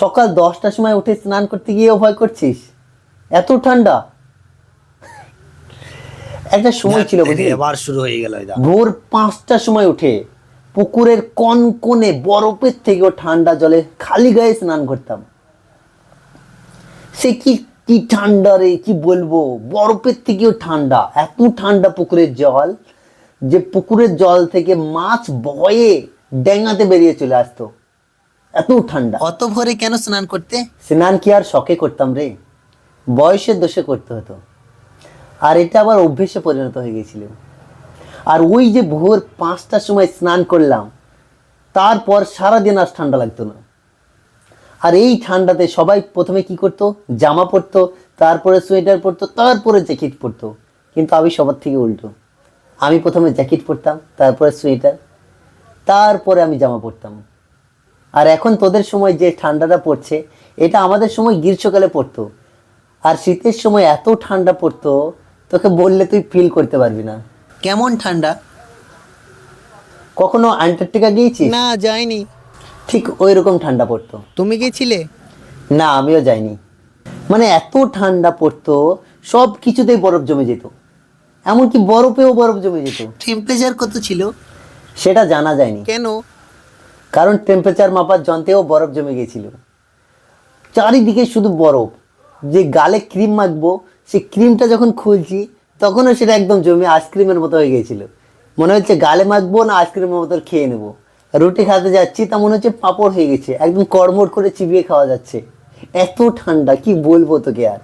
সকাল দশটার সময় উঠে স্নান করতে গিয়েও ভয় করছিস? এত ঠান্ডা। একটা সময় ছিল এবার শুরু হয়ে গেল ভোর পাঁচটার সময় উঠে পুকুরের কনকনে বরফের থেকেও ঠান্ডা জলে খালি গায়ে স্নান করতাম। সে কি কি ঠান্ডা রে কি বলব? বরফের থেকেও ঠান্ডা এত ঠান্ডা পুকুরের জল যে পুকুরের জল থেকে মাছ ভয়ে ডেঙ্গাতে বেরিয়ে চলে আসতো। এত ঠান্ডা। অত ভোরে কেন স্নান করতে? স্নান কি আর শখে করতাম রে? বয়সের দোষে করতে হতো। আর এটা আবার অভ্যেসে পরিণত হয়ে গেছিল। আর ওই যে ভোর পাঁচটার সময় স্নান করলাম তারপর সারাদিন আর ঠান্ডা লাগতো না। আর এই ঠান্ডাতে সবাই প্রথমে কি করতো? জামা পরতো তারপরে সোয়েটার পরতো তারপরে জ্যাকেট পরতো। কিন্তু আমি সবার থেকে উল্টো। আমি প্রথমে জ্যাকেট পরতাম তারপরে সোয়েটার তারপরে আমি জামা পরতাম। আর এখন তোদের সময় যে ঠান্ডাটা পড়ছে এটা আমাদের সময় গ্রীষ্মকালে পড়তো। আর শীতের সময় এত ঠান্ডা পড়তো তোকে বললে তুই ফিল করতে পারবি না। কেমন ঠান্ডা? কখনো আন্টার্কটিকা গিয়েছিস? না যাইনি। ঠিক ওই রকম ঠান্ডা পড়তো। তুমি গেছিলে না আমিও যাইনি। মানে এত ঠান্ডা পড়তো সব কিছুতেই বরফ জমে যেত। এমনকি বরফেও বরফ জমে যেত। টেম্পারেচার কত ছিল? সেটা জানা যায়নি। কেন? কারণ টেম্পারেচার মাপার যন্ত্রেও বরফ জমে গেছিল চারিদিকে শুধু বরফ। যে গালে ক্রিম মাখবো, সেই ক্রিমটা যখন খুলছি, তখনও সেটা একদম জমে আইসক্রিমের মতো হয়ে গিয়েছিল। মনে হচ্ছে গালে মাখবো না আইসক্রিমের মতো খেয়ে নেব। রুটি খেতে যাচ্ছি, তা মনে হচ্ছে পাঁপড় হয়ে গেছে। একদম কড়মড় করে চিবিয়ে খাওয়া যাচ্ছে। এত ঠান্ডা, কি বলব তোকে আর?